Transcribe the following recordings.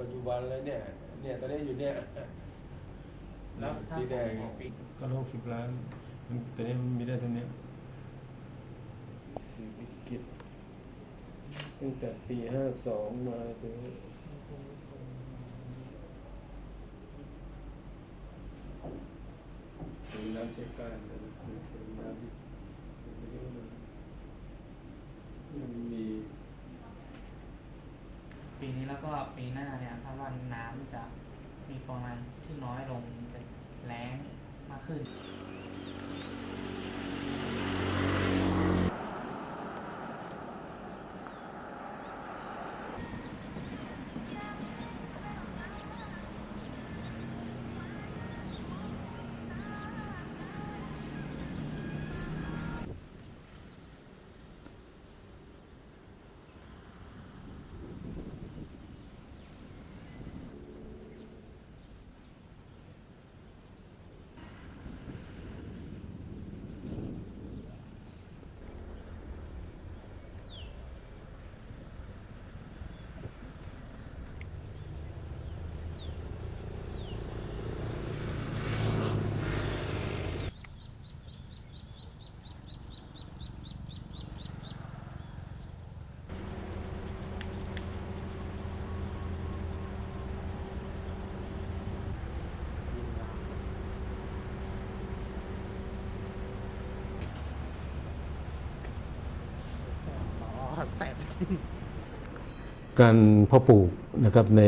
ปัจจุบันแล้วเนี่ย เนี่ยตอนนี้อยู่เนี่ยแล้วถ้าสีแดงของปีก็หกสิบล้านมันแต่นี้มันมีได้เท่านี้เศรษฐกิจตั้งแต่ปีห้าสองมาถึงถึงน้ำใช้การนะถึงน้ำที่มันมี ปีนี้แล้วก็ปีหน้าเนี่ยคาดว่าน้ำจะมีปริมาณที่น้อยลงจะแล้งมากขึ้น อ๋อแสบการเพาะปลูกนะครับใน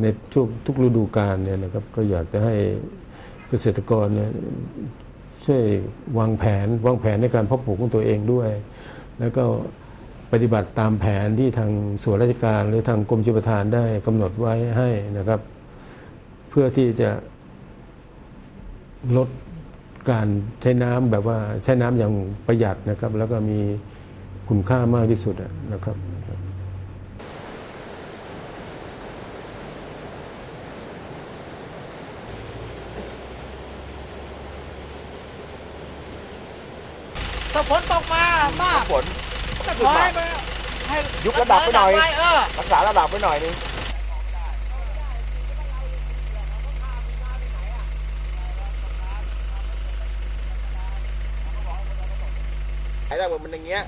ในช่วงทุกฤดูกาลเนี่ยนะครับก็อยากจะให้เกษตรกรเนี่ยช่วยวางแผนวางแผนในการเพาะปลูกของตัวเองด้วย แล้วก็ปฏิบัติตามแผนที่ทางส่วนราชการ หรือทางกรมชลประทานได้กำหนดไว้ให้นะครับ เพื่อที่จะลดการใช้น้ำแบบว่าใช้น้ำอย่างประหยัดนะครับ แล้วก็มี คุณค่ามากที่สุดอะนะครับถ้าฝนตกมามากฝนก็ขอให้มันให้ยุบระดับไปหน่อย เออรักษาระดับไว้หน่อยนึงไอ้ได้มันอย่างเงี้ย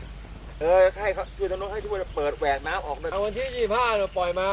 เออให้เขาช่วยทางโน้นให้ช่วยเปิดแหวกน้ำออกเลยเอาวันที่ยี่ห้าเราปล่อยมา